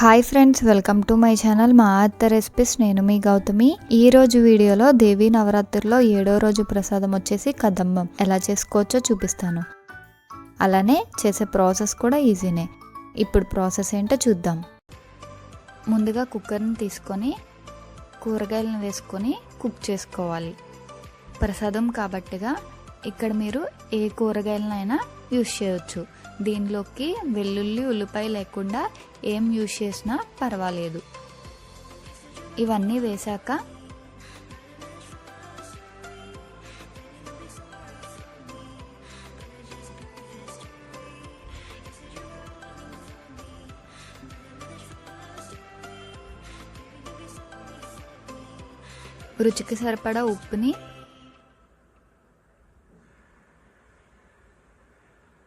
Hi friends welcome to my channel మా అత్త recipes నేను మీ గౌతమి. ఈ రోజు వీడియోలో దేవి నవరాత్రిలో ఏడో రోజు ప్రసాదం వచ్చేసి కదంబం ఎలా చేసుకోవచ్చో చూపిస్తాను. అలానే చేసే ప్రాసెస్ కూడా ఈజీనే ఇప్పుడు ప్రాసెస్ ఏంటో చూద్దాం. ముందుగా కుక్కర్ని తీసుకొని కూరగాయలను వేసుకొని కుక్ చేసుకోవాలి. ప్రసాదం కాబట్టిగా ఇక్కడ మీరు ఏ కూరగాయలనైనా యూస్ చేయవచ్చు దీనిలోకి వెల్లుల్లి ఉల్లిపాయ లేకుండా ఏం యూజ్ చేసినా పర్వాలేదు. ఇవన్నీ వేశాక రుచికి సరిపడా ఉప్పుని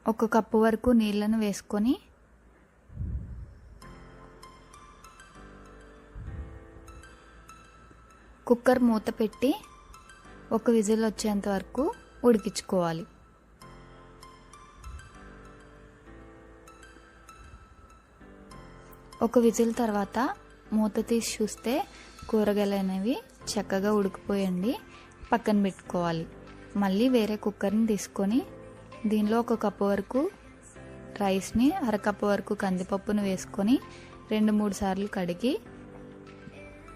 ఒక కప్పు వరకు నీళ్ళను వేసుకొని కుక్కర్ మూత పెట్టి ఒక విజిల్ వచ్చేంత వరకు ఉడికించుకోవాలి. ఒక విజిల్ తర్వాత మూత తీసి చూస్తే కూరగాయలు అనేవి చక్కగా ఉడికిపోయండి. పక్కన పెట్టుకోవాలి. మళ్ళీ వేరే కుక్కర్ని తీసుకొని దీనిలో ఒక కప్పు వరకు రైస్ని అరకప్పు వరకు కందిపప్పును వేసుకొని రెండు మూడు సార్లు కడిగి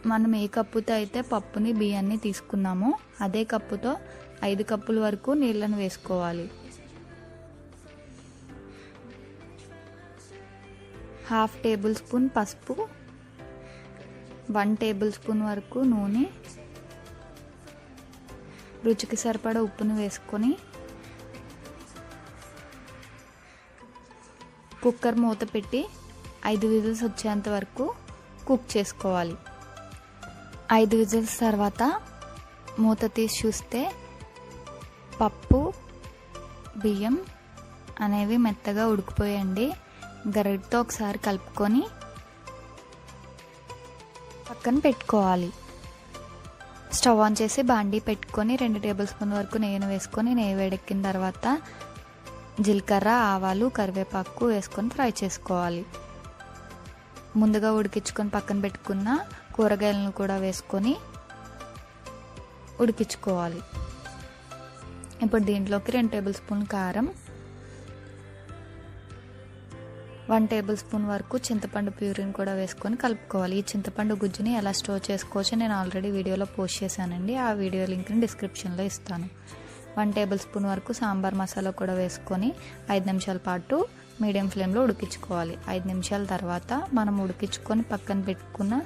మనం ఏ కప్పుతో అయితే పప్పుని బియ్యాన్ని తీసుకున్నామో అదే కప్పుతో ఐదు కప్పుల వరకు నీళ్ళను వేసుకోవాలి. హాఫ్ టేబుల్ స్పూన్ పసుపు వన్ టేబుల్ స్పూన్ వరకు నూనె రుచికి సరిపడా ఉప్పును వేసుకొని కుక్కర్ మూత పెట్టి ఐదు విజిల్స్ వచ్చేంత వరకు కుక్ చేసుకోవాలి. ఐదు విజిల్స్ తర్వాత మూత తీసి చూస్తే పప్పు బియ్యం అనేవి మెత్తగా ఉడికిపోయండి. గరిటతో ఒకసారి కలుపుకొని పక్కన పెట్టుకోవాలి. స్టవ్ ఆన్ చేసి బాండీ పెట్టుకొని రెండు టేబుల్ స్పూన్ వరకు నెయ్యిని వేసుకొని నెయ్యి వేడెక్కిన తర్వాత జీలకర్ర ఆవాలు కరివేపాకు వేసుకొని ఫ్రై చేసుకోవాలి. ముందుగా ఉడికించుకొని పక్కన పెట్టుకున్న కూరగాయలను కూడా వేసుకొని ఉడికించుకోవాలి. ఇప్పుడు దీంట్లోకి రెండు టేబుల్ స్పూన్ కారం వన్ టేబుల్ స్పూన్ వరకు చింతపండు ప్యూరిని కూడా వేసుకొని కలుపుకోవాలి. ఈ చింతపండు గుజ్జుని ఎలా స్టోర్ చేసుకోవచ్చో నేను ఆల్రెడీ వీడియోలో పోస్ట్ చేశానండి. ఆ వీడియో లింక్ని డిస్క్రిప్షన్లో ఇస్తాను. వన్ టేబుల్ స్పూన్ వరకు సాంబార్ మసాలా కూడా వేసుకొని ఐదు నిమిషాల పాటు మీడియం ఫ్లేమ్లో ఉడికించుకోవాలి. ఐదు నిమిషాల తర్వాత మనం ఉడికించుకొని పక్కన పెట్టుకున్న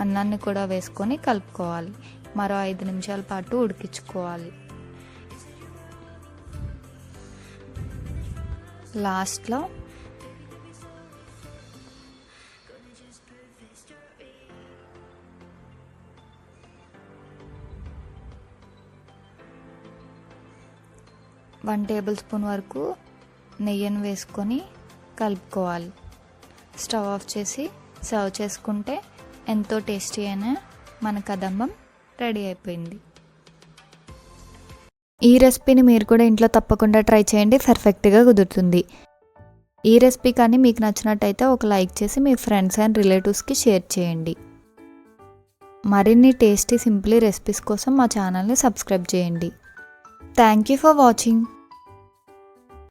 అన్నాన్ని కూడా వేసుకొని కలుపుకోవాలి. మరో ఐదు నిమిషాల పాటు ఉడికించుకోవాలి. లాస్ట్లో వన్ టేబుల్ స్పూన్ వరకు నెయ్యిని వేసుకొని కలుపుకోవాలి. స్టవ్ ఆఫ్ చేసి సర్వ్ చేసుకుంటే ఎంతో టేస్టీ అయిన మన కదంబం రెడీ అయిపోయింది. ఈ రెసిపీని మీరు కూడా ఇంట్లో తప్పకుండా ట్రై చేయండి పర్ఫెక్ట్గా కుదురుతుంది. ఈ రెసిపీ కానీ మీకు నచ్చినట్టయితే ఒక లైక్ చేసి మీ ఫ్రెండ్స్ అండ్ రిలేటివ్స్కి షేర్ చేయండి. మరిన్ని టేస్టీ సింప్లీ రెసిపీస్ కోసం మా ఛానల్ని సబ్స్క్రైబ్ చేయండి. Thank you for watching.